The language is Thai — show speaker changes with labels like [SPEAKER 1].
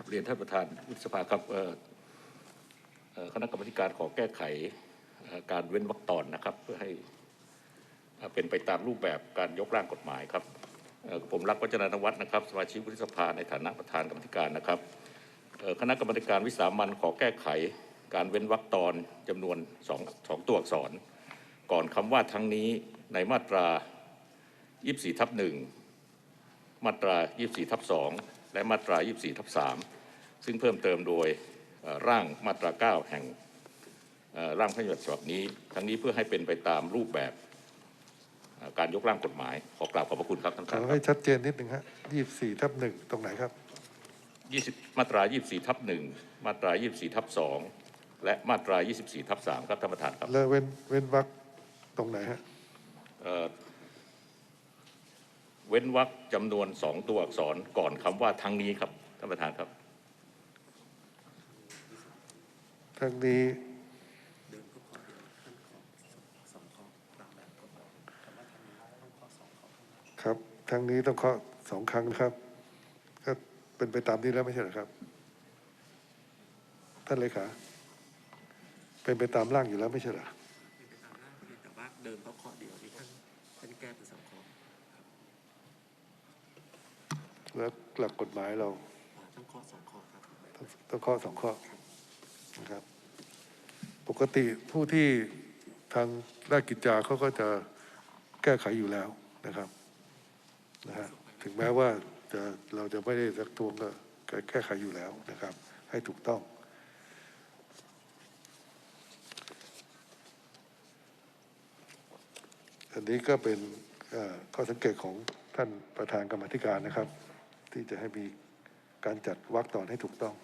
[SPEAKER 1] ับเรียนท่านประธานวุฒิสภาครับคณะกรรมการขอแก้ไขการเว้นวรรคตอนนะครับ เพื่อให้เป็นไปตามรูปแบบการยกร่างกฎหมายครับผมรักวัฒนานวัฒน์นะครับสมาชิกวุฒิสภาในฐานะประธานกรรมการนะครับคณะกรรมการวิสามันขอแก้ไขการเว้นวรรคตอนจำนวนสองสองตัวอักษร ก่อนคำว่าทั้งนี้ในมาตรา 24ทับหนึ่งมาตรา 24ทับ2 และมาตรา 24 ทับ 3 ซึ่งเพิ่มเติมโดยเอ่อร่างมาตรา 9 แห่งเอ่อร่างพระราชบัญญัติฉบับนี้ ทั้งนี้เพื่อให้เป็นไปตามรูปแบบเอ่อการยกร่างกฎหมาย ขอกราบขอบพระคุณครับท่าน
[SPEAKER 2] ข
[SPEAKER 1] ประธา
[SPEAKER 2] อน
[SPEAKER 1] ค
[SPEAKER 2] ให้
[SPEAKER 1] รับ
[SPEAKER 2] ชัดเจนนิดหนึ่งฮะยี่สี่ทับหนึ่งตรงไหนครับ
[SPEAKER 1] 20มาตรา 24 ทับ 1 มาตรา 24 ทับ 2 และมาตรา 24 ทับ 3 ครับท่านประธานครับ
[SPEAKER 2] แล้วเว้นเว้นวรรคตรงไหนฮะ
[SPEAKER 1] เอ่อเว้นวรรคจำนวนสองตัวอักษรก่อนคำว่าทั้งนี้ครับท่านประธานครับ
[SPEAKER 2] ทั้งนี้
[SPEAKER 3] เดิมก็ข้อเดียวท่านขอสองข้อตามแบบกฎหมายคำว่าทางนี้ต้องข้อสองข้อข้างหน้า
[SPEAKER 2] ครับทั้งนี้ต้องเคาะสองครั้งนะครับ ก็เป็นไปตามนี้แล้วไม่ใช่เหรอครับ ท่านเลขาเป็นไปตามร่างอยู่แล้วไม่ใช่เหรอ
[SPEAKER 3] เป็นไปตามร่างเพียงแต่ว่าเดิมเขาข้อเดียวนี่ท่านท่านแก้เป็นสองข้อ
[SPEAKER 2] แล้วหลักกฎหมายเรา
[SPEAKER 3] อ่าต้องข้อสองข้อครับ
[SPEAKER 2] ต้องต้องข้อสองข้อนะครับ ปกติผู้ที่ทางราชกิจจาเขาก็จะแก้ไขอยู่แล้วนะครับนะฮะถึงแม้ว่าจะเราจะไม่ได้สักทวงก็แก้ไขอยู่แล้วนะครับ ให้ถูกต้อง อันนี้ก็เป็นเอ่อข้อสังเกตของท่านประธานกรรมาธิการนะครับ ที่จะให้มีการจัดวักตอนให้ถูกต้อง